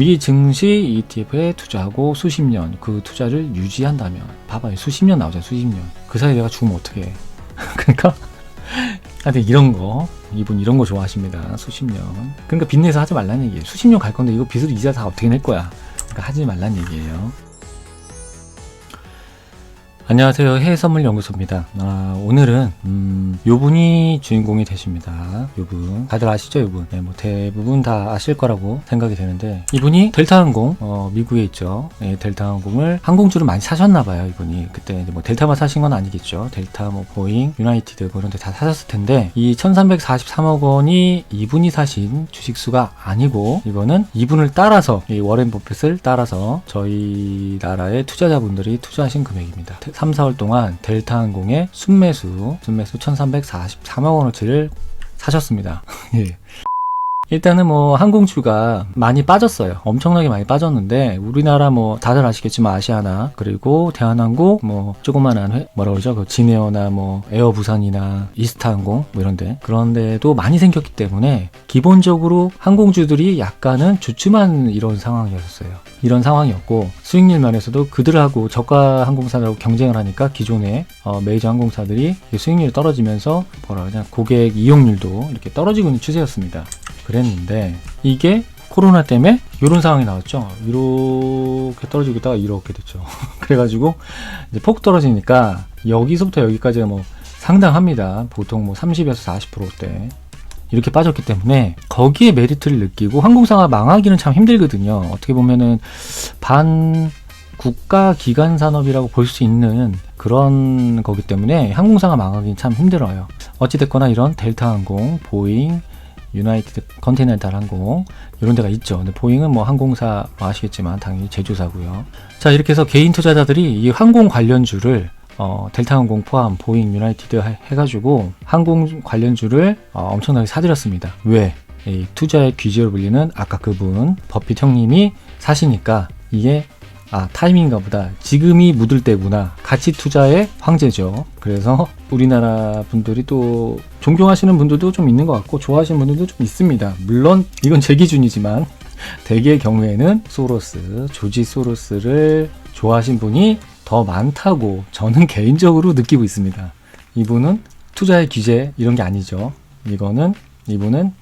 미 증시 ETF에 투자하고 수십 년 그 투자를 유지한다면 봐봐요. 수십 년 나오잖아 수십 년그 사이에 내가 죽으면 어떡해. 그러니까 하여튼 이런 거 이분 이런 거 좋아하십니다. 수십 년. 그러니까 빚내서 하지 말라는 얘기예요. 수십 년 갈 건데 이거 빚으로 이자 다 어떻게 낼 거야? 그러니까 하지 말라는 얘기예요 안녕하세요. 해외선물연구소입니다. 아, 오늘은 음, 요분이 주인공이 되십니다. 요분. 다들 아시죠 요분? 네, 뭐 대부분 다 아실 거라고 생각이 되는데 이분이 델타항공 어, 미국에 있죠. 네, 델타항공을 항공주를 많이 사셨나 봐요 이분이. 그때 뭐 델타만 사신 건 아니겠죠. 델타 뭐 보잉 유나이티드 뭐 이런 데 다 사셨을 텐데 이 1343억 원이 이분이 사신 주식수가 아니고 이거는 이분을 따라서 이 워렌 버핏을 따라서 저희 나라의 투자자분들이 투자하신 금액입니다 3, 4월 동안 델타항공의 순매수 순매수 1343억 원어치를 사셨습니다 예. 일단은 뭐 항공주가 많이 빠졌어요. 엄청나게 많이 빠졌는데 우리나라 뭐 다들 아시겠지만 아시아나 그리고 대한항공 뭐 조그만한 회 뭐라 그러죠? 그 진에어나 뭐 에어 부산이나 이스타항공 뭐 이런데 그런데도 많이 생겼기 때문에 기본적으로 항공주들이 약간은 주춤한 이런 상황이었어요. 이런 상황이었고 수익률 면에서도 그들하고 저가 항공사들하고 경쟁을 하니까 기존의 어, 메이저 항공사들이 수익률이 떨어지면서 뭐라 그러냐 고객 이용률도 이렇게 떨어지고 있는 추세였습니다. 그랬는데 이게 코로나 때문에 이런 상황이 나왔죠. 이렇게 떨어지고 있다가 이렇게 됐죠. 그래가지고 이제 폭 떨어지니까 여기서부터 여기까지가 뭐 상당합니다. 보통 뭐 30에서 40%대 이렇게 빠졌기 때문에 거기에 메리트를 느끼고 항공사가 망하기는 참 힘들거든요. 어떻게 보면은 반 국가 기관 산업이라고 볼 수 있는 그런 거기 때문에 항공사가 망하기는 참 힘들어요. 어찌됐거나 이런 델타 항공, 보잉, 유나이티드 컨티넨탈 항공 이런 데가 있죠. 근데 보잉은 뭐 항공사 뭐 아시겠지만 당연히 제조사고요. 자 이렇게 해서 개인 투자자들이 이 항공 관련주를 어, 델타항공 포함 보잉 유나이티드 해- 해가지고 항공 관련주를 어, 엄청나게 사들였습니다. 왜? 이 투자의 귀재로 불리는 아까 그분 버핏 형님이 사시니까 이게 아 타이밍인가 보다. 지금이 묻을 때구나. 가치 투자의 황제죠. 그래서 우리나라 분들이 또 존경하시는 분들도 좀 있는 것 같고 좋아하시는 분들도 좀 있습니다. 물론 이건 제 기준이지만 대개의 경우에는 소로스 조지 소로스를 좋아하신 분이 더 많다고 저는 개인적으로 느끼고 있습니다. 이분은 투자의 규제 이런 게 아니죠. 이거는 이분은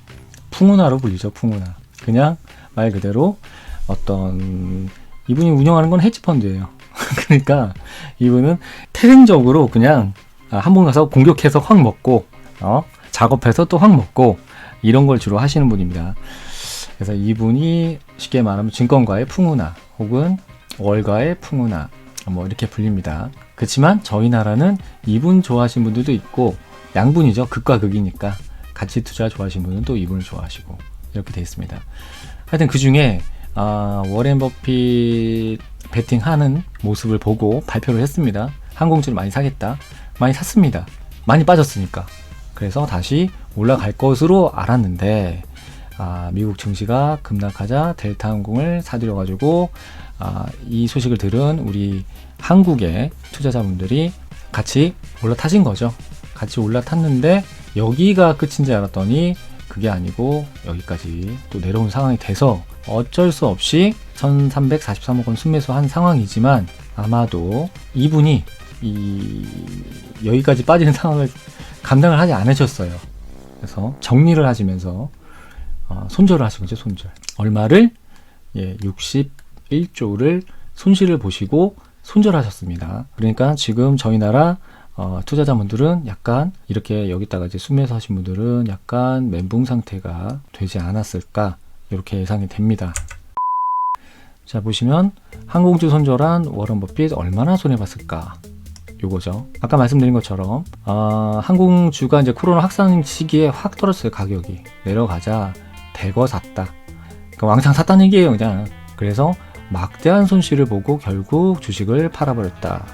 풍운하로 불리죠 풍운하. 그냥 말 그대로 어떤 이분이 운영하는 건 헤지펀드예요. 그러니까 이분은 태생적으로 그냥 아, 한번 가서 공격해서 확 먹고 어? 작업해서 또 확 먹고 이런 걸 주로 하시는 분입니다. 그래서 이분이 쉽게 말하면 증권가의 풍운하 혹은 월가의 풍운하 뭐 이렇게 불립니다. 그렇지만 저희 나라는 이분 좋아하시는 분들도 있고 양분이죠. 극과 극이니까 가치 투자 좋아하시는 분은 또 이분을 좋아하시고 이렇게 돼 있습니다. 하여튼 그 중에 아, 워렌 버핏 베팅하는 모습을 보고 발표를 했습니다. 항공주를 많이 사겠다. 많이 샀습니다. 많이 빠졌으니까. 그래서 다시 올라갈 것으로 알았는데 아, 미국 증시가 급락하자 델타 항공을 사들여 가지고 아, 이 소식을 들은 우리 한국의 투자자분들이 같이 올라타신 거죠. 같이 올라탔는데 여기가 끝인 줄 알았더니 그게 아니고 여기까지 또 내려온 상황이 돼서 어쩔 수 없이 1343억 원 순매수한 상황이지만 아마도 이분이 이 여기까지 빠지는 상황을 감당을 하지 않으셨어요. 그래서 정리를 하시면서 어, 손절을 하신 거죠, 손절. 얼마를 예, 61조를 손실을 보시고 손절하셨습니다. 그러니까 지금 저희 나라 어, 투자자분들은 약간 이렇게 여기다가 이제 순매수 하신 분들은 약간 멘붕 상태가 되지 않았을까 이렇게 예상이 됩니다. 자 보시면 항공주 손절한 워런 버핏 얼마나 손해 봤을까? 요거죠. 아까 말씀드린 것처럼 아, 항공주가 이제 코로나 확산 시기에 확 떨어졌어요 가격이 내려가자 대거 샀다. 그러니까 왕창 샀다는 얘기예요 그냥. 그래서 막대한 손실을 보고 결국 주식을 팔아버렸다.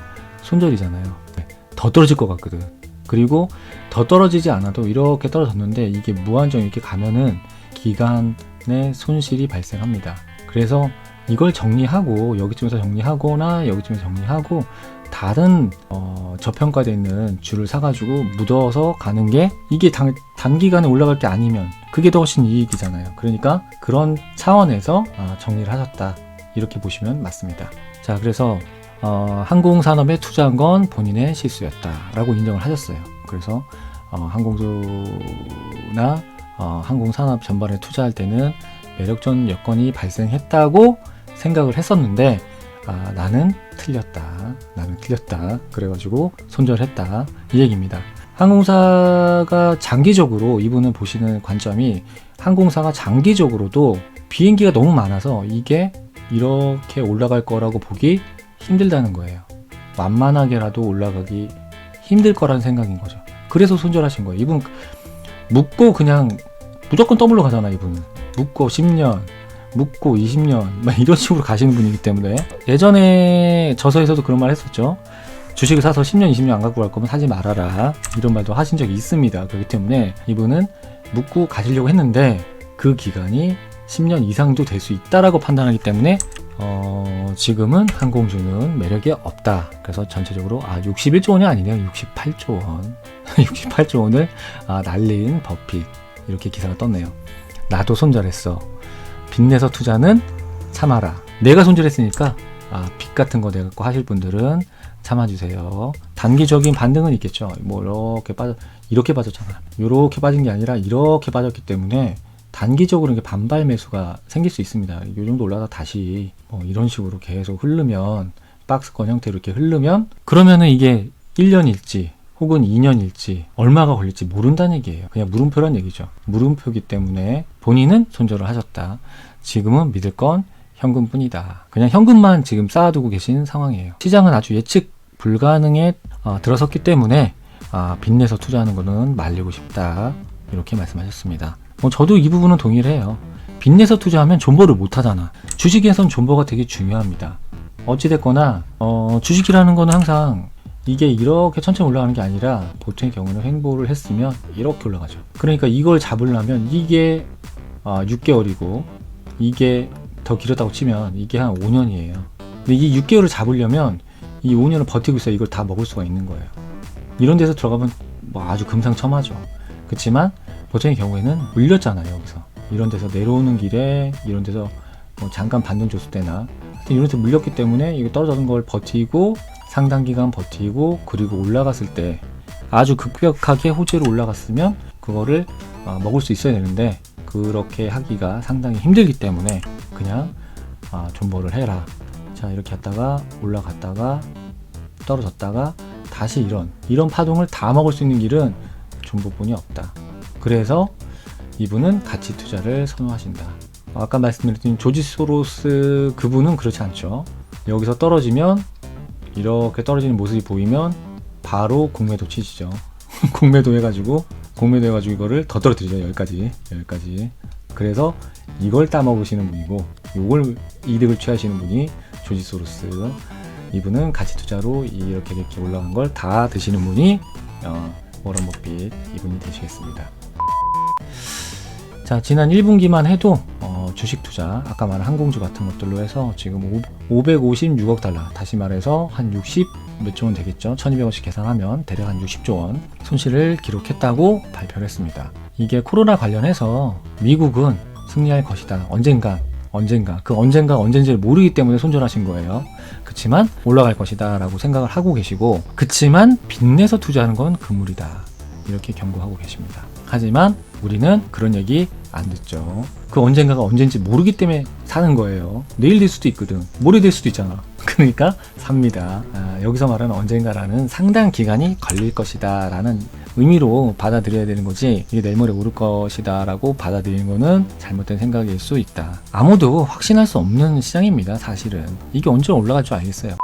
손절이잖아요. 네, 더 떨어질 것 같거든. 그리고 더 떨어지지 않아도 이렇게 떨어졌는데 이게 무한정 이렇게 가면은 기간 의 손실이 발생합니다. 그래서 이걸 정리하고 여기쯤에서 정리하거나 여기쯤에서 정리하고 다른 어, 저평가되어 있는 줄을 사가지고 묻어서 가는 게 이게 단, 단기간에 올라갈 게 아니면 그게 더 훨씬 이익이잖아요. 그러니까 그런 차원에서 아, 정리를 하셨다 이렇게 보시면 맞습니다. 자 그래서 어, 항공산업에 투자한 건 본인의 실수였다라고 인정을 하셨어요. 그래서 어, 항공주나 어, 항공산업 전반에 투자할 때는 매력전 여건이 발생했다고 생각을 했었는데 아, 나는 틀렸다. 나는 틀렸다. 그래가지고 손절했다. 이 얘기입니다. 항공사가 장기적으로 이분은 보시는 관점이 항공사가 장기적으로도 비행기가 너무 많아서 이게 이렇게 올라갈 거라고 보기 힘들다는 거예요. 만만하게라도 올라가기 힘들 거라는 생각인 거죠. 그래서 손절하신 거예요. 이분 묻고 그냥 무조건 더블로 가잖아, 이분은. 묻고 10년, 묻고 20년, 막 이런 식으로 가시는 분이기 때문에 예전에 저서에서도 그런 말 했었죠. 주식을 사서 10년, 20년 안 갖고 갈 거면 사지 말아라. 이런 말도 하신 적이 있습니다. 그렇기 때문에 이분은 묻고 가시려고 했는데 그 기간이 10년 이상도 될 수 있다라고 판단하기 때문에 어, 지금은 항공주는 매력이 없다. 그래서 전체적으로 아 61조 원이 아니네요. 68조 원. 68조 원을 아, 날린 버핏 이렇게 기사가 떴네요. 나도 손절했어. 빚내서 투자는 참아라. 내가 손절했으니까 아, 빚 같은 거 내갖고 하실 분들은 참아주세요. 단기적인 반등은 있겠죠. 뭐 이렇게 빠져 이렇게 빠졌잖아. 이렇게 빠진 게 아니라 이렇게 빠졌기 때문에 단기적으로 이게 반발 매수가 생길 수 있습니다. 이 정도 올라가 다시 뭐 이런 식으로 계속 흐르면 박스권 형태로 이렇게 흐르면 그러면은 이게 1년일지 혹은 2년일지 얼마가 걸릴지 모른다는 얘기예요. 그냥 물음표란 얘기죠. 물음표기 때문에 본인은 손절을 하셨다. 지금은 믿을 건 현금뿐이다. 그냥 현금만 지금 쌓아두고 계신 상황이에요. 시장은 아주 예측 불가능에 어, 들어섰기 때문에 아, 빚내서 투자하는 거는 말리고 싶다. 이렇게 말씀하셨습니다. 뭐 저도 이 부분은 동의를 해요. 빚내서 투자하면 존버를 못 하잖아. 주식에선 존버가 되게 중요합니다. 어찌됐거나, 어, 주식이라는 거는 항상 이게 이렇게 천천히 올라가는 게 아니라 보통의 경우는 횡보를 했으면 이렇게 올라가죠. 그러니까 이걸 잡으려면 이게 어, 6개월이고 이게 더 길었다고 치면 이게 한 5년이에요. 근데 이 6개월을 잡으려면 이 5년을 버티고 있어야 이걸 다 먹을 수가 있는 거예요. 이런 데서 들어가면 뭐 아주 금상첨화죠. 그렇지만 보통의 경우에는 물렸잖아요 여기서 이런 데서 내려오는 길에 이런 데서 뭐 잠깐 반등 줬을 때나 이런 데서 물렸기 때문에 이거 떨어졌는 걸 버티고 상당 기간 버티고 그리고 올라갔을 때 아주 급격하게 호재로 올라갔으면 그거를 어, 먹을 수 있어야 되는데 그렇게 하기가 상당히 힘들기 때문에 그냥 아, 존버를 해라 자 이렇게 했다가 올라갔다가 떨어졌다가 다시 이런 이런 파동을 다 먹을 수 있는 길은 존버뿐이 없다 그래서 이분은 가치 투자를 선호하신다. 아까 말씀드렸던 조지 소로스 그분은 그렇지 않죠. 여기서 떨어지면 이렇게 떨어지는 모습이 보이면 바로 공매도 치시죠. 공매도 해가지고 공매도 해가지고 이거를 더 떨어뜨리죠. 여기까지 여기까지. 그래서 이걸 따먹으시는 분이고 이걸 이득을 취하시는 분이 조지 소로스. 이분은 가치 투자로 이렇게 이렇게 올라간 걸 다 드시는 분이 어, 워런 버핏 이분이 되시겠습니다. 자, 지난 1분기만 해도 어, 주식 투자, 아까 말한 항공주 같은 것들로 해서 지금 556억 달러, 다시 말해서 한 60 몇조 원 되겠죠. 1200원씩 계산하면 대략 한 60조 원 손실을 기록했다고 발표를 했습니다. 이게 코로나 관련해서 미국은 승리할 것이다. 언젠가, 언젠가. 그 언젠가 언젠지를 모르기 때문에 손절하신 거예요. 그치만 올라갈 것이다 라고 생각을 하고 계시고, 그치만 빚내서 투자하는 건 금물이다. 이렇게 경고하고 계십니다. 하지만 우리는 그런 얘기 안 듣죠. 그 언젠가가 언젠지 모르기 때문에 사는 거예요. 내일 될 수도 있거든. 모레 될 수도 있잖아. 그러니까 삽니다. 아, 여기서 말하는 언젠가라는 상당 기간이 걸릴 것이다 라는 의미로 받아들여야 되는 거지 이게 내일 모레 오를 것이다 라고 받아들이는 거는 잘못된 생각일 수 있다. 아무도 확신할 수 없는 시장입니다. 사실은. 이게 언제 올라갈 줄 알겠어요.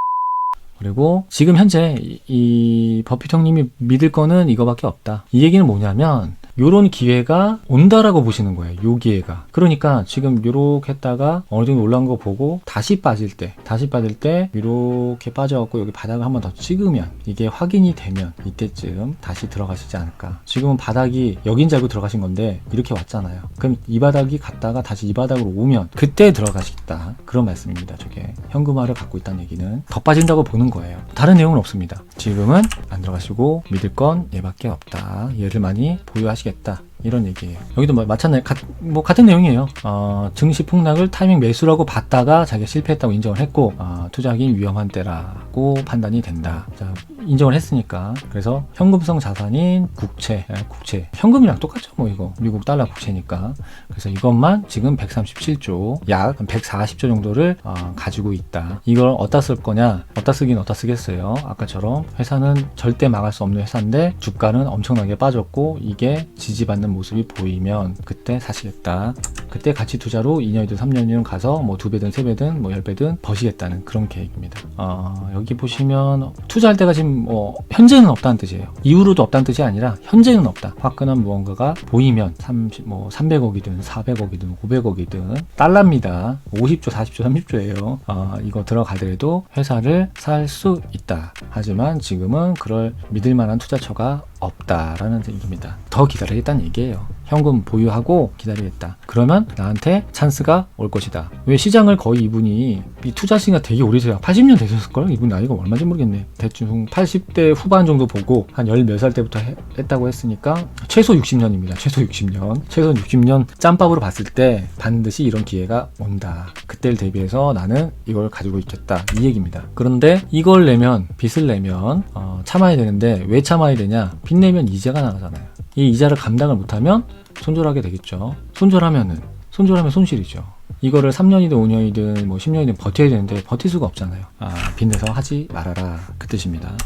그리고 지금 현재 이, 이 버핏 형님이 믿을 거는 이거밖에 없다. 이 얘기는 뭐냐면 요런 기회가 온다라고 보시는 거예요. 요 기회가. 그러니까 지금 요렇게 했다가 어느 정도 올라온 거 보고 다시 빠질 때, 다시 빠질 때 요렇게 빠져갖고 여기 바닥을 한번 더 찍으면 이게 확인이 되면 이때쯤 다시 들어가시지 않을까. 지금은 바닥이 여긴 줄 알고 들어가신 건데 이렇게 왔잖아요. 그럼 이 바닥이 갔다가 다시 이 바닥으로 오면 그때 들어가시겠다. 그런 말씀입니다. 저게 현금화를 갖고 있다는 얘기는 더 빠진다고 보는 거예요. 다른 내용은 없습니다. 지금은 안 들어가시고 믿을 건 얘밖에 없다. 얘를 많이 보유하시겠다. 있겠다. 이런 얘기예요. 여기도 뭐 마찬가지 가- 뭐 같은 내용이에요. 어, 증시 폭락을 타이밍 매수라고 봤다가 자기가 실패했다고 인정을 했고 어, 투자하기 위험한 때라고 판단이 된다. 자, 인정을 했으니까 그래서 현금성 자산인 국채, 예, 국채 현금이랑 똑같죠 뭐 이거 미국 달러 국채니까 그래서 이것만 지금 137조 약 140조 정도를 어, 가지고 있다. 이걸 어디다 쓸 거냐? 어디다 쓰긴 어디다 쓰겠어요. 아까처럼 회사는 절대 막을 수 없는 회사인데 주가는 엄청나게 빠졌고 이게 지지받는 모습이 보이면 그때 사시겠다. 그때 가치 투자로 2년이든 3년이든 가서 뭐 두 배든 세 배든 뭐 열 배든 버시겠다는 그런 계획입니다. 어, 여기 보시면 투자할 때가 지금 뭐 현재는 없다는 뜻이에요. 이후로도 없다는 뜻이 아니라 현재는 없다. 화끈한 무언가가 보이면 30, 뭐 300억이든 400억이든 500억이든 달러입니다. 50조, 40조, 30조예요. 어, 이거 들어가더라도 회사를 살 수 있다. 하지만 지금은 그럴 믿을 만한 투자처가 없다라는 얘기입니다. 더 기다리겠다는 얘기예요. 현금 보유하고 기다리겠다. 그러면 나한테 찬스가 올 것이다. 왜 시장을 거의 이분이 이 투자 시기가 되게 오래돼요. 80년 되셨을걸? 이분 나이가 얼마인지 모르겠네. 대충 80대 후반 정도 보고 한 열 몇 살 때부터 해- 했다고 했으니까 최소 60년입니다. 최소 60년. 최소 60년 짬밥으로 봤을 때 반드시 이런 기회가 온다. 그때를 대비해서 나는 이걸 가지고 있겠다. 이 얘기입니다. 그런데 이걸 내면 빚을 내면 어, 참아야 되는데 왜 참아야 되냐? 빚 내면 이자가 나가잖아요. 이 이자를 감당을 못하면 손절하게 되겠죠. 손절하면은 손절하면 손실이죠. 이거를 3년이든 5년이든 뭐 10년이든 버텨야 되는데 버틸 수가 없잖아요. 아, 빚내서 하지 말아라. 그 뜻입니다.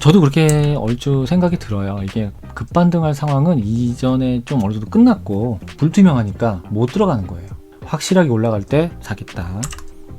저도 그렇게 얼추 생각이 들어요. 이게 급반등할 상황은 이전에 좀 어느 정도 끝났고 불투명하니까 못 들어가는 거예요. 확실하게 올라갈 때 사겠다.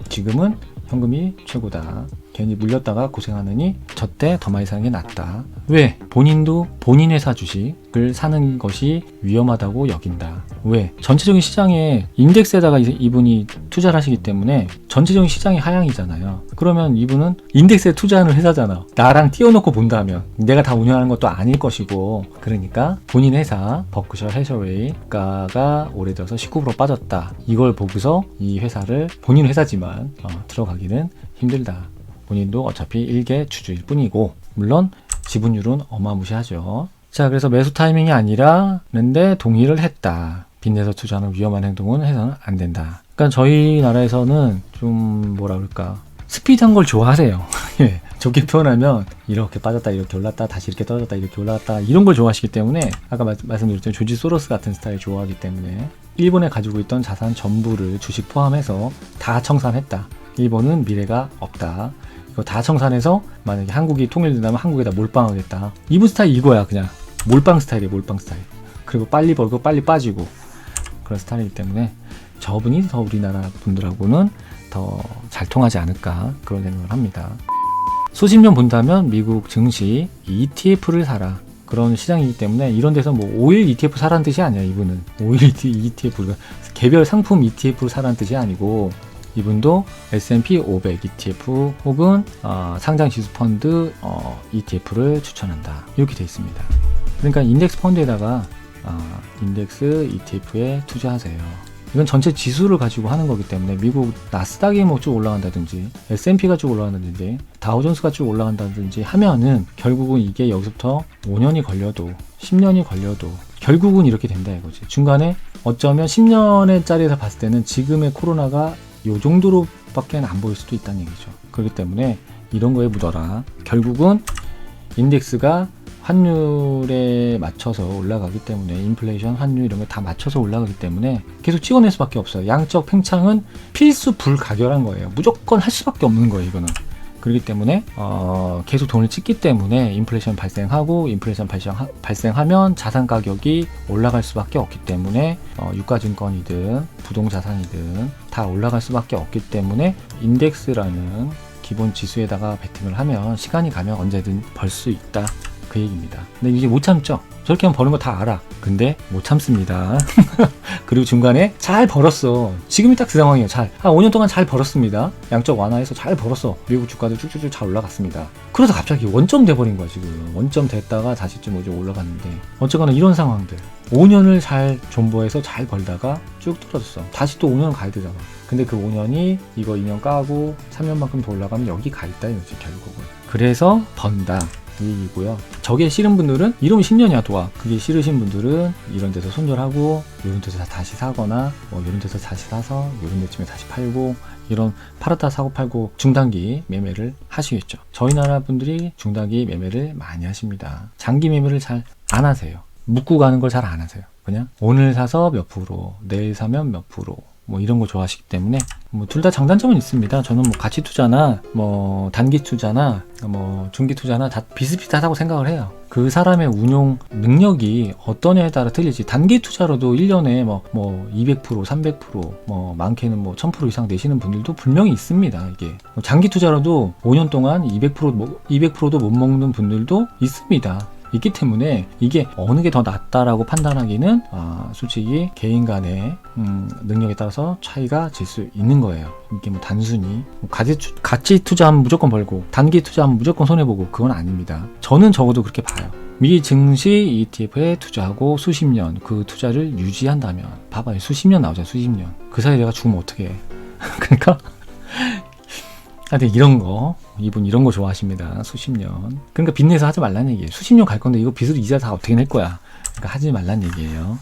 지금은 현금이 최고다. 괜히 물렸다가 고생하느니 저때 더 많이 사는 게 낫다. 왜? 본인도 본인 회사 주식을 사는 것이 위험하다고 여긴다. 왜? 전체적인 시장에 인덱스에다가 이- 이분이 투자를 하시기 때문에 전체적인 시장이 하향이잖아요. 그러면 이분은 인덱스에 투자하는 회사잖아. 나랑 띄워놓고 본다면 내가 다 운영하는 것도 아닐 것이고 그러니까 본인 회사 버크셔 해셔웨이가가 올해 들어서 19% 빠졌다. 이걸 보고서 이 회사를 본인 회사지만 어, 들어가기는 힘들다. 본인도 어차피 일개 주주일 뿐이고 물론 지분율은 어마무시하죠. 자 그래서 매수 타이밍이 아니라 는데 동의를 했다. 빚내서 투자하는 위험한 행동은 해서는 안 된다. 그러니까 저희 나라에서는 좀 뭐라 그럴까 스피드한 걸 좋아하세요. 예, 좋게 표현하면 이렇게 빠졌다 이렇게 올랐다 다시 이렇게 떨어졌다 이렇게 올라갔다 이런 걸 좋아하시기 때문에 아까 말, 말씀드렸던 조지 소로스 같은 스타일 좋아하기 때문에 일본에 가지고 있던 자산 전부를 주식 포함해서 다 청산했다. 일본은 미래가 없다. 이거 다 청산해서 만약에 한국이 통일된다면 한국에다 몰빵하겠다. 이분 스타일 이거야 그냥 몰빵 스타일이에요 몰빵 스타일. 그리고 빨리 벌고 빨리 빠지고 그런 스타일이기 때문에 저분이 더 우리나라 분들하고는 더 잘 통하지 않을까 그런 생각을 합니다. 수십 년 본다면 미국 증시 ETF를 사라. 그런 시장이기 때문에 이런 데서 뭐 오일 ETF 사라는 뜻이 아니야 이분은 오일 ETF가 개별 상품 ETF를 사라는 뜻이 아니고 이분도 S&P 500 ETF 혹은 어, 상장 지수 펀드 어, ETF를 추천한다 이렇게 되어 있습니다. 그러니까 인덱스 펀드에다가 어, 인덱스 ETF에 투자하세요. 이건 전체 지수를 가지고 하는 거기 때문에 미국 나스닥이 뭐 쭉 올라간다든지 S&P가 쭉 올라간다든지 다우존스가 쭉 올라간다든지 하면은 결국은 이게 여기서부터 5년이 걸려도 10년이 걸려도 결국은 이렇게 된다 이거지. 중간에 어쩌면 10년의 짜리에서 봤을 때는 지금의 코로나가 요 정도로밖에 안 보일 수도 있다는 얘기죠. 그렇기 때문에 이런 거에 묻어라. 결국은 인덱스가 환율에 맞춰서 올라가기 때문에 인플레이션, 환율 이런 거 다 맞춰서 올라가기 때문에 계속 찍어낼 수밖에 없어요. 양적 팽창은 필수 불가결한 거예요. 무조건 할 수밖에 없는 거예요, 이거는. 그렇기 때문에 어, 계속 돈을 찍기 때문에 인플레이션 발생하고 인플레이션 발생 발생하면 자산 가격이 올라갈 수밖에 없기 때문에 어, 유가증권이든 부동자산이든 다 올라갈 수밖에 없기 때문에 인덱스라는 기본 지수에다가 베팅을 하면 시간이 가면 언제든 벌 수 있다 그 얘기입니다. 근데 이제 못 참죠. 저렇게 하면 버는 거 다 알아. 근데 못 참습니다. 그리고 중간에 잘 벌었어. 지금이 딱 그 상황이에요. 잘. 한 5년 동안 잘 벌었습니다. 양적 완화해서 잘 벌었어. 미국 주가도 쭉쭉쭉 잘 올라갔습니다. 그래서 갑자기 원점 돼버린 거야, 지금. 원점 됐다가 다시 좀 어제 올라갔는데. 어쨌거나 이런 상황들. 5년을 잘 존버해서 잘 벌다가 쭉 떨어졌어. 다시 또 5년 가야 되잖아. 근데 그 5년이 이거 2년 까고 3년만큼 더 올라가면 여기 가 있다 이거지 결국은. 그래서 번다. 이 얘기고요. 저게 싫은 분들은 이러면 10년이야 도와. 그게 싫으신 분들은 이런 데서 손절하고 이런 데서 다시 사거나 뭐 이런 데서 다시 사서 이런 데쯤에 다시 팔고 이런 팔았다 사고 팔고 중단기 매매를 하시겠죠. 저희 나라 분들이 중단기 매매를 많이 하십니다. 장기 매매를 잘 안 하세요. 묶고 가는 걸 잘 안 하세요. 그냥 오늘 사서 몇 프로, 내일 사면 몇 프로, 뭐 이런 거 좋아하시기 때문에 뭐 둘 다 장단점은 있습니다. 저는 뭐 가치 투자나 뭐 단기 투자나 뭐 중기 투자나 다 비슷비슷하다고 생각을 해요. 그 사람의 운용 능력이 어떠냐에 따라 틀리지. 단기 투자로도 1년에 뭐, 뭐 200%, 300%, 뭐 많게는 뭐 1000% 이상 내시는 분들도 분명히 있습니다. 이게. 뭐 장기 투자로도 5년 동안 200%뭐 200%도 못 먹는 분들도 있습니다. 있기 때문에 이게 어느 게 더 낫다라고 판단하기는 아, 솔직히 개인 간의 음, 능력에 따라서 차이가 질 수 있는 거예요. 이게 뭐 단순히 뭐 가치, 투- 가치 투자하면 무조건 벌고 단기 투자하면 무조건 손해 보고 그건 아닙니다. 저는 적어도 그렇게 봐요. 미 증시 ETF에 투자하고 수십 년 그 투자를 유지한다면 봐봐요 수십 년 나오죠 수십 년 그 사이에 내가 죽으면 어떻게 해 그러니까 근데 이런 거 이분 이런 거 좋아하십니다. 수십 년. 그러니까 빚내서 하지 말라는 얘기예요. 수십 년 갈 건데 이거 빚으로 이자 다 어떻게 낼 거야. 그러니까 하지 말라는 얘기예요.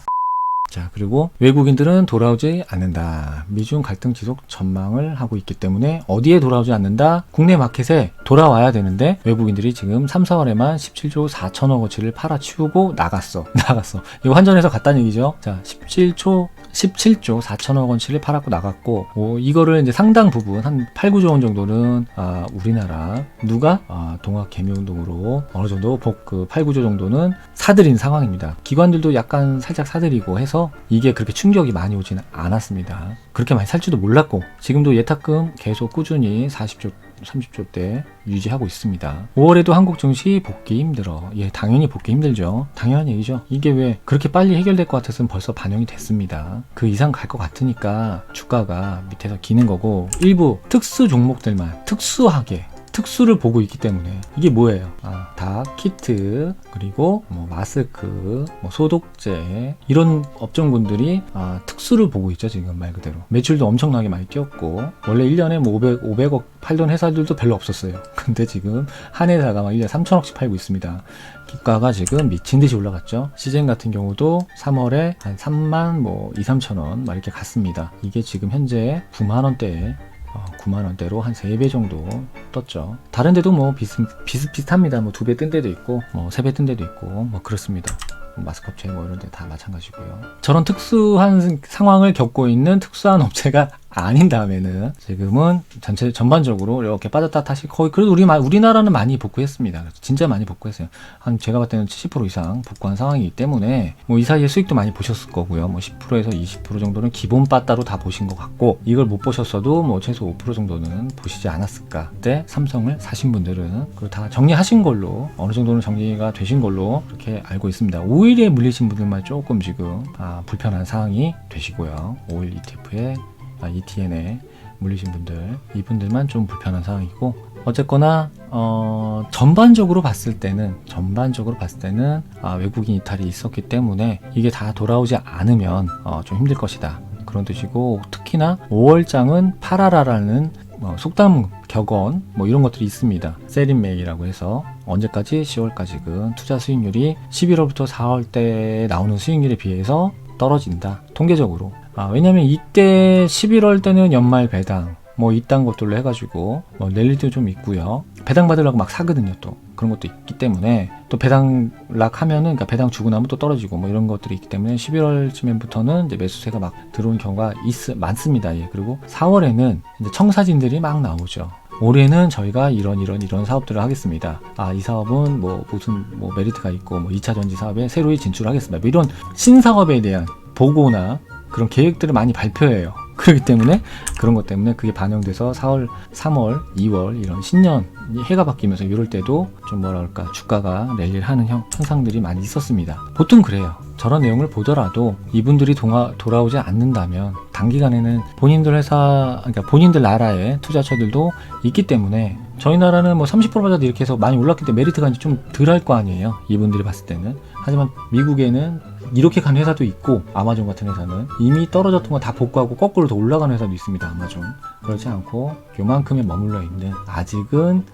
자 그리고 외국인들은 돌아오지 않는다. 미중 갈등 지속 전망을 하고 있기 때문에 어디에 돌아오지 않는다? 국내 마켓에 돌아와야 되는데 외국인들이 지금 3, 4월에만 17조 4천억 어치를 팔아치우고 나갔어. 나갔어. 이거 환전해서 갔다는 얘기죠. 자 17조 17조 4천억 원치를 팔았고 나갔고 뭐 이거를 이제 상당 부분 한 8, 9조 원 정도는 아, 우리나라 누가 아, 동학 개미운동으로 어느 정도 복, 그 8, 9조 정도는 사들인 상황입니다. 기관들도 약간 살짝 사들이고 해서 이게 그렇게 충격이 많이 오지는 않았습니다. 그렇게 많이 살 줄도 몰랐고 지금도 예탁금 계속 꾸준히 40조 30조 대 유지하고 있습니다. 5월에도 한국 증시 복귀 힘들어. 예, 당연히 복귀 힘들죠. 당연한 얘기죠. 이게 왜 그렇게 빨리 해결될 것 같았으면 벌써 반영이 됐습니다. 그 이상 갈 것 같으니까 주가가 밑에서 기는 거고 일부 특수 종목들만 특수하게 특수를 보고 있기 때문에 이게 뭐예요? 아, 닭, 키트, 그리고 뭐 마스크, 뭐 소독제 이런 업종군들이 아, 특수를 보고 있죠 지금 말 그대로 매출도 엄청나게 많이 뛰었고 원래 1년에 뭐 500, 500억 팔던 회사들도 별로 없었어요. 근데 지금 한 회사가 막 1년에 3천억씩 팔고 있습니다. 기가가 지금 미친 듯이 올라갔죠. 시젠 같은 경우도 3월에 한 3만 뭐 2, 3천 원 막 이렇게 갔습니다. 이게 지금 현재 9만 원대에 어, 9만 원대로 한 3배 정도 떴죠. 다른 데도 뭐 비슷, 비슷비슷합니다. 뭐두배뜬 데도 있고, 뭐세배뜬 데도 있고, 뭐 그렇습니다. 마스크 업체 뭐 이런 데 다 마찬가지고요. 저런 특수한 상황을 겪고 있는 특수한 업체가 아닌 다음에는 지금은 전체 전반적으로 이렇게 빠졌다 다시 거의 그래도 우리 마- 우리나라는 많이 복구했습니다. 진짜 많이 복구했어요. 한 제가 봤을 때는 70% 이상 복구한 상황이기 때문에 뭐 이 사이에 수익도 많이 보셨을 거고요. 뭐 10%에서 20% 정도는 기본 빠따로 다 보신 것 같고 이걸 못 보셨어도 뭐 최소 5% 정도는 보시지 않았을까. 그때 삼성을 사신 분들은 그걸 다 정리하신 걸로 어느 정도는 정리가 되신 걸로 그렇게 알고 있습니다. 5일에 물리신 분들만 조금 지금 아, 불편한 상황이 되시고요. 5일 ETF에 아, ETN에 물리신 분들 이분들만 좀 불편한 상황이고 어쨌거나 어, 전반적으로 봤을 때는 전반적으로 봤을 때는 아, 외국인 이탈이 있었기 때문에 이게 다 돌아오지 않으면 어, 좀 힘들 것이다 그런 뜻이고 특히나 5월장은 파라라라는 뭐 속담 격언 뭐 이런 것들이 있습니다. 세린메이라고 해서 언제까지 10월까지는 투자 수익률이 11월부터 4월 때 나오는 수익률에 비해서 떨어진다. 통계적으로. 아, 왜냐면 이때 11월 때는 연말 배당 뭐 이딴 것들로 해가지고 뭐 랠리도 좀 있고요. 배당 받으려고 막 사거든요 또 그런 것도 있기 때문에 또 배당락 하면은 그러니까 배당 주고 나면 또 떨어지고 뭐 이런 것들이 있기 때문에 11월쯤부터는 이제 매수세가 막 들어온 경우가 있, 많습니다. 예. 그리고 4월에는 이제 청사진들이 막 나오죠. 올해는 저희가 이런 이런 이런 사업들을 하겠습니다. 아, 이 사업은 뭐 무슨 뭐 메리트가 있고 뭐 2차 전지 사업에 새로이 진출하겠습니다. 뭐 이런 신사업에 대한 보고나 그런 계획들을 많이 발표해요. 그렇기 때문에 그런 것 때문에 그게 반영돼서 4월, 3월, 2월 이런 신년 이 해가 바뀌면서 이럴 때도 좀 그럴까 주가가 랠리를 하는 형, 현상들이 많이 있었습니다. 보통 그래요. 저런 내용을 보더라도 이분들이 동화, 돌아오지 않는다면 단기간에는 본인들 회사, 그러니까 본인들 나라의 투자처들도 있기 때문에 저희 나라는 뭐 30% 받아도 이렇게 해서 많이 올랐기 때문에 메리트가 이제 좀 덜 할 거 아니에요. 이분들이 봤을 때는. 하지만 미국에는 이렇게 간 회사도 있고 아마존 같은 회사는 이미 떨어졌던 거 다 복구하고 거꾸로 더 올라가는 회사도 있습니다. 아마존. 그렇지 않고 요만큼에 머물러 있는 아직은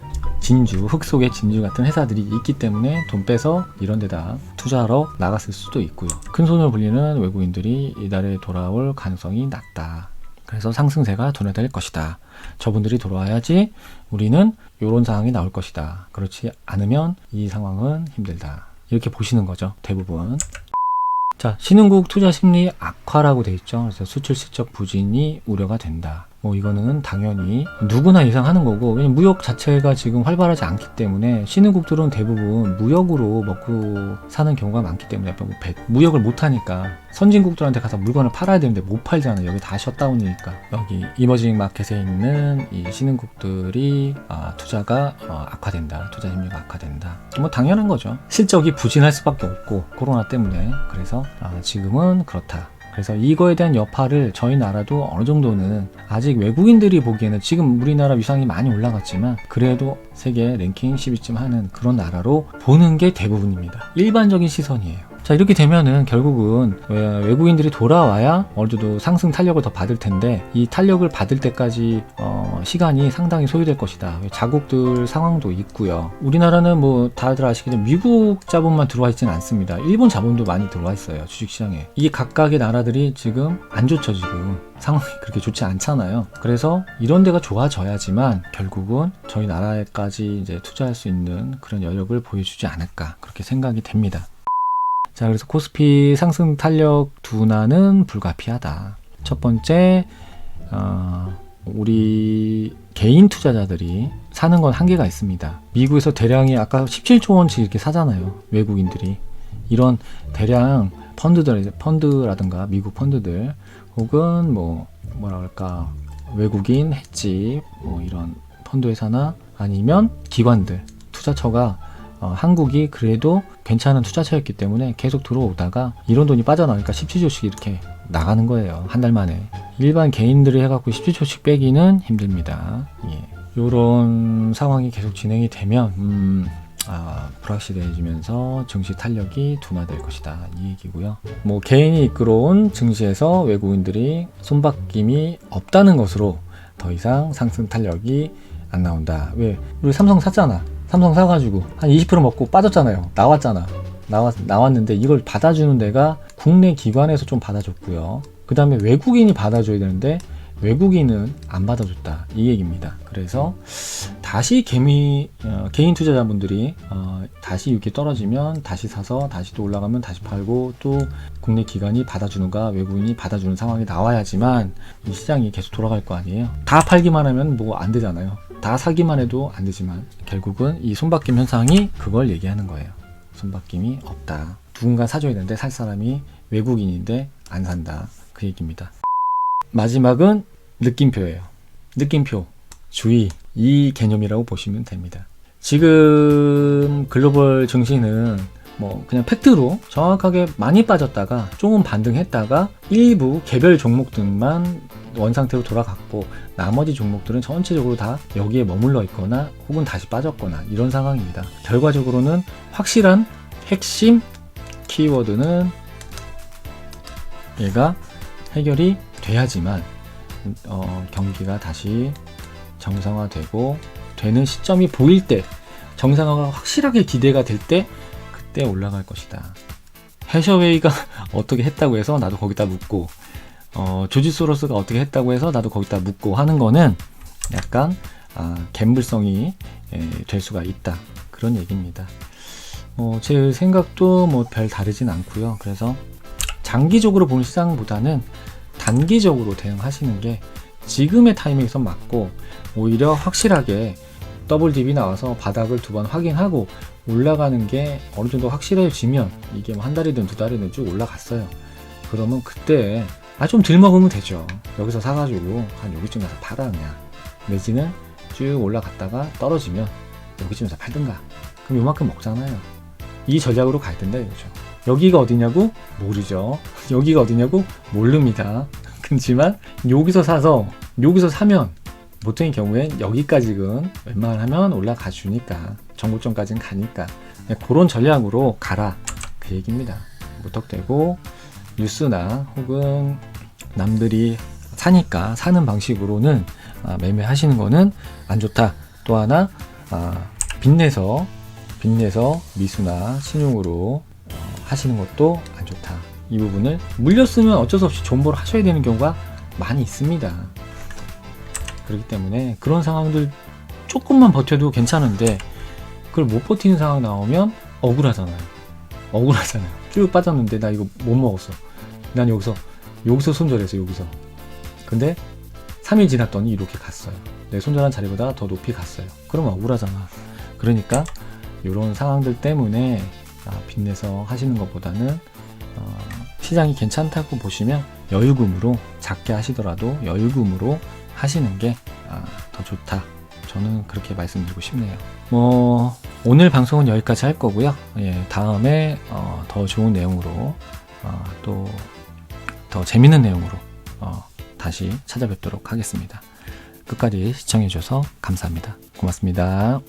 진주, 흙 속의 진주 같은 회사들이 있기 때문에 돈 빼서 이런 데다 투자하러 나갔을 수도 있고요. 큰 손을 불리는 외국인들이 이달에 돌아올 가능성이 낮다. 그래서 상승세가 둔화될 것이다. 저분들이 돌아와야지 우리는 이런 상황이 나올 것이다. 그렇지 않으면 이 상황은 힘들다. 이렇게 보시는 거죠. 대부분. 자, 신흥국 투자 심리 악화라고 돼 있죠. 그래서 수출 실적 부진이 우려가 된다. 뭐 이거는 당연히 누구나 예상하는 거고 왜냐면 무역 자체가 지금 활발하지 않기 때문에 신흥국들은 대부분 무역으로 먹고 사는 경우가 많기 때문에 뭐 배- 무역을 못 하니까 선진국들한테 가서 물건을 팔아야 되는데 못 팔잖아요. 여기 다 셧다운이니까 여기 이머징 마켓에 있는 이 신흥국들이 아, 투자가 어, 악화된다. 투자 심리가 악화된다. 뭐 당연한 거죠. 실적이 부진할 수밖에 없고 코로나 때문에 그래서 아, 지금은 그렇다. 그래서 이거에 대한 여파를 저희 나라도 어느 정도는 아직 외국인들이 보기에는 지금 우리나라 위상이 많이 올라갔지만 그래도 세계 랭킹 10위쯤 하는 그런 나라로 보는 게 대부분입니다. 일반적인 시선이에요. 자 이렇게 되면은 결국은 외- 외국인들이 돌아와야 어느 정도 상승 탄력을 더 받을 텐데 이 탄력을 받을 때까지 어, 시간이 상당히 소요될 것이다. 자국들 상황도 있고요. 우리나라는 뭐 다들 아시겠지만 미국 자본만 들어와 있지는 않습니다. 일본 자본도 많이 들어와 있어요. 주식시장에. 이게 각각의 나라들이 지금 안 좋죠 지금. 상황이 그렇게 좋지 않잖아요. 그래서 이런 데가 좋아져야지만 결국은 저희 나라에까지 이제 투자할 수 있는 그런 여력을 보여주지 않을까 그렇게 생각이 됩니다. 자, 그래서 코스피 상승 탄력 둔화는 불가피하다. 첫 번째, 어, 우리 개인 투자자들이 사는 건 한계가 있습니다. 미국에서 대량이 아까 17조 원씩 이렇게 사잖아요. 외국인들이. 이런 대량 펀드들, 펀드라든가 미국 펀드들 혹은 뭐, 뭐라 그럴까, 외국인 햇지, 뭐 이런 펀드 회사나 아니면 기관들, 투자처가 어, 한국이 그래도 괜찮은 투자처였기 때문에 계속 들어오다가 이런 돈이 빠져나오니까 17조씩 이렇게 나가는 거예요. 한 달 만에. 일반 개인들이 해갖고 17조씩 빼기는 힘듭니다. 예. 요런 상황이 계속 진행이 되면, 음, 아, 불확실해지면서 증시 탄력이 둔화될 것이다. 이 얘기고요. 뭐, 개인이 이끌어온 증시에서 외국인들이 손바뀜이 없다는 것으로 더 이상 상승 탄력이 안 나온다. 왜? 우리 삼성 샀잖아. 삼성 사가지고 한 20% 먹고 빠졌잖아요. 나왔잖아. 나왔, 나왔는데 이걸 받아주는 데가 국내 기관에서 좀 받아줬고요. 그 다음에 외국인이 받아줘야 되는데 외국인은 안 받아줬다. 이 얘기입니다. 그래서 다시 개미, 어, 개인 투자자분들이 어, 다시 이렇게 떨어지면 다시 사서 다시 또 올라가면 다시 팔고 또 국내 기관이 받아주는가 외국인이 받아주는 상황이 나와야지만 이 시장이 계속 돌아갈 거 아니에요. 다 팔기만 하면 뭐 안 되잖아요. 다 사기만 해도 안 되지만 결국은 이 손바뀜 현상이 그걸 얘기하는 거예요. 손바뀜이 없다. 누군가 사줘야 되는데 살 사람이 외국인인데 안 산다. 그 얘기입니다. 마지막은 느낌표예요. 느낌표. 주의. 이 개념이라고 보시면 됩니다. 지금 글로벌 증시는 뭐 그냥 팩트로 정확하게 많이 빠졌다가 조금 반등했다가 일부 개별 종목들만 원상태로 돌아갔고 나머지 종목들은 전체적으로 다 여기에 머물러 있거나 혹은 다시 빠졌거나 이런 상황입니다. 결과적으로는 확실한 핵심 키워드는 얘가 해결이 돼야지만 어, 경기가 다시 정상화되고 되는 시점이 보일 때 정상화가 확실하게 기대가 될 때 그때 올라갈 것이다. 해셔웨이가 어떻게 했다고 해서 나도 거기다 묻고 어, 조지 소로스가 어떻게 했다고 해서 나도 거기다 묻고 하는 거는 약간 아, 갬블성이 예, 될 수가 있다 그런 얘기입니다. 어, 제 생각도 뭐 별 다르진 않고요. 그래서 장기적으로 보는 시장보다는 단기적으로 대응하시는 게 지금의 타이밍에서 맞고 오히려 확실하게 더블 딥이 나와서 바닥을 두 번 확인하고 올라가는 게 어느 정도 확실해지면 이게 뭐 한 달이든 두 달이든 쭉 올라갔어요. 그러면 그때 아 좀 덜 먹으면 되죠. 여기서 사가지고 한 여기쯤 가서 팔아 그냥. 내지는 쭉 올라갔다가 떨어지면 여기쯤에서 팔든가. 그럼 요만큼 먹잖아요. 이 전략으로 갈 텐데 이거죠. 여기가 어디냐고 모르죠. 여기가 어디냐고 모릅니다. 그렇지만 여기서 사서 여기서 사면 보통의 경우엔 여기까지는 웬만하면 올라가 주니까 정고점까지는 가니까 그런 전략으로 가라 그 얘기입니다. 무턱대고 뉴스나 혹은 남들이 사니까 사는 방식으로는 아, 매매하시는 거는 안 좋다. 또 하나 아, 빚내서 빚내서 미수나 신용으로 어, 하시는 것도 안 좋다. 이 부분을 물렸으면 어쩔 수 없이 존버를 하셔야 되는 경우가 많이 있습니다. 그렇기 때문에 그런 상황들 조금만 버텨도 괜찮은데 그걸 못 버티는 상황 나오면 억울하잖아요. 억울하잖아요. 쭉 빠졌는데 나 이거 못 먹었어. 난 여기서 여기서 손절해서 여기서. 근데 3일 지났더니 이렇게 갔어요. 내 손절한 자리보다 더 높이 갔어요. 그러면 억울하잖아. 그러니까 이런 상황들 때문에 아, 빚내서 하시는 것보다는 어, 시장이 괜찮다고 보시면 여유금으로 작게 하시더라도 여유금으로 하시는 게더 좋다. 저는 그렇게 말씀드리고 싶네요. 뭐 오늘 방송은 여기까지 할 거고요. 예, 다음에 어, 더 좋은 내용으로 어, 또 더 재밌는 내용으로 어, 다시 찾아뵙도록 하겠습니다. 끝까지 시청해주셔서 감사합니다. 고맙습니다.